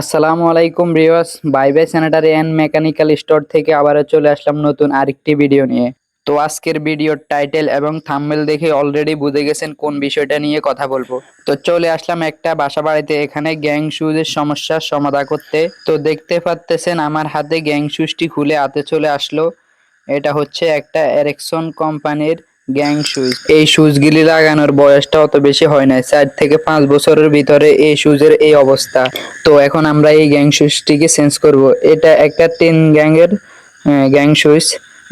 আসসালামু আলাইকুম Riyaz Bhai Bhai sanitary and mechanical store থেকে আবারও চলে আসলাম নতুন আরেকটি ভিডিও নিয়ে। তো আজকের ভিডিওর টাইটেল এবং থাম্বনেল দেখে অলরেডি বুঝে গেছেন কোন বিষয়টা নিয়ে কথা বলব। তো চলে আসলাম একটা বাসা বাড়িতে এখানে গ্যাং শুজের সমস্যার সমাধান করতে। তো দেখতে পাচ্তেছেন আমার হাতে গ্যাং শুজটি খুলে হাতে চলে আসলো। এটা হচ্ছে একটা এরেকশন কোম্পানির গ্যাং শুজ এই শুজগুলি লাগানোর বয়সটা অত বেশি হয় না চার থেকে পাঁচ বছরের ভিতরে এই শুজের এই অবস্থা। তো এখন আমরা এই গ্যাং শুজটিকে চেঞ্জ করব। এটা একটা টেন গ্যাংয়ের গ্যাং শুজ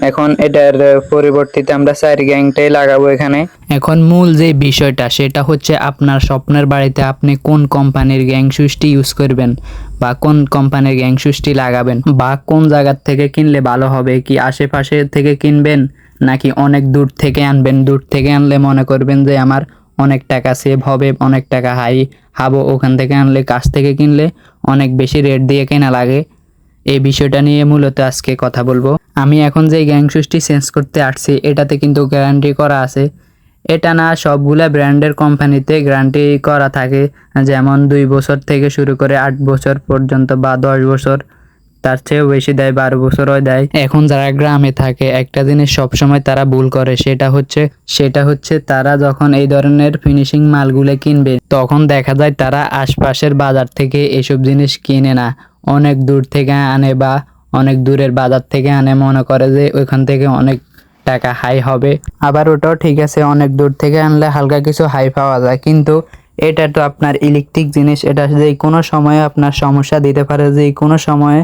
এখন এটার পরিবর্তিতে আমরা চার গ্যাংটাই লাগাবো এখানে। এখন মূল যে বিষয়টা, সেটা হচ্ছে আপনার স্বপ্নের বাড়িতে আপনি কোন কোম্পানির গ্যাং সুইচটি ইউজ করবেন বা কোন কোম্পানির গ্যাং সুইচটি লাগাবেন বা কোন জায়গার থেকে কিনলে ভালো হবে, কি আশেপাশে থেকে কিনবেন নাকি অনেক দূর থেকে আনবেন? দূর থেকে আনলে মনে করবেন যে আমার অনেক টাকা সেভ হবে, অনেক টাকা হাই হাবো। ওখান থেকে আনলে, কাছ থেকে কিনলে অনেক বেশি রেট দিয়ে কেনা লাগে। এই বিষয়টা নিয়ে মূলত আজকে কথা বলব। আমি এখন যে গ্যাং সুইচটি চেঞ্জ করতে আসছি, এটাতে কিন্তু গ্যারান্টি করা আছে। এটা না, সবগুলা ব্র্যান্ডের কোম্পানিতে গ্যারান্টি করা থাকে। যেমন দুই বছর থেকে শুরু করে আট বছর পর্যন্ত বা দশ বছর। তার চেয়েও বেশি দেয়, বারো বছরও দেয়। এখন যারা গ্রামে থাকে, একটা জিনিস সবসময় তারা ভুল করে, সেটা হচ্ছে সেটা হচ্ছে তারা যখন এই ধরনের ফিনিশিং মালগুলো কিনবে, তখন দেখা যায় তারা আশপাশের বাজার থেকে এসব জিনিস কিনে না। অনেক দূর থেকে আনে বা অনেক দূরের বাজার থেকে আনে, মনে করে যে ওইখান থেকে অনেক টাকা হাই হবে। আবার ওটাও ঠিক আছে, অনেক দূর থেকে আনলে হালকা কিছু হাই পাওয়া যায়, কিন্তু এটা তো আপনার ইলেকট্রিক জিনিস, এটা যে কোনো সময়ে আপনার সমস্যা দিতে পারে যে কোনো সময়ে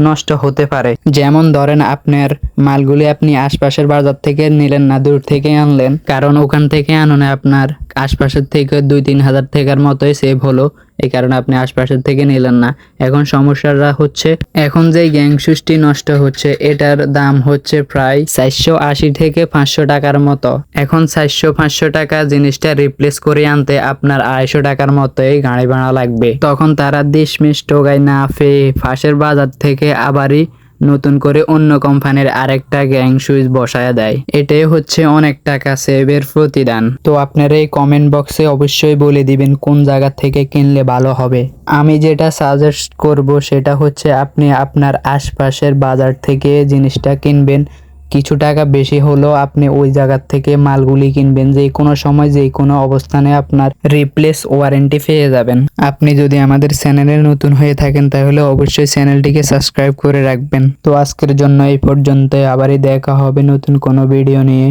নষ্ট হতে পারে। যেমন ধরেন আপনার মালগুলি আপনি আশপাশের বাজার থেকে নিলেন না, দূর থেকে আনলেন। কারণ ওখান থেকে আননে আপনার আশপাশের থেকে দুই তিন হাজার টাকার মতোই সেভ হলো। এই কারণে আপনি আশপাশের থেকে নিলেন না। এখন সমস্যাটা হচ্ছে, এখন যে গ্যাং সুইচটি নষ্ট হচ্ছে, এটার দাম হচ্ছে প্রায় চারশো আশি থেকে পাঁচশো টাকার মতো। এখন চারশো পাঁচশো টাকা জিনিসটা রিপ্লেস করে আনতে আপনার আড়াইশো টাকার মতোই গাড়ি ভাড়া লাগবে। তখন তারা দিশমিশ টোগাই না পেয়ে ফাঁসের বাজার থেকে আবারই নতুন করে অন্য কোম্পানির আরেকটা গ্যাং সুইচ বসায় দেয়। এটাই হচ্ছে অনেক টাকা সেভের প্রতিদান। তো আপনারা এই কমেন্ট বক্সে অবশ্যই বলে দিবেন কোন জায়গা থেকে কিনলে ভালো হবে। আমি যেটা সাজেস্ট করব সেটা হচ্ছে আপনি আপনার আশপাশের বাজার থেকে জিনিসটা কিনবেন। কিছু টাকা বেশি হলেও আপনি ওই জায়গার থেকে মালগুলি কিনবেন, যে কোনো সময়, যে কোনো অবস্থানে আপনার রিপ্লেস ওয়ারেন্টি পেয়ে যাবেন। আপনি যদি আমাদের চ্যানেলে নতুন হয়ে থাকেন, তাহলে অবশ্যই চ্যানেলটিকে সাবস্ক্রাইব করে রাখবেন। তো আজকের জন্য এই পর্যন্ত আবারই দেখা হবে নতুন কোনো ভিডিও নিয়ে।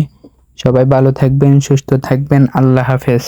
সবাই ভালো থাকবেন, সুস্থ থাকবেন। আল্লাহ হাফেজ।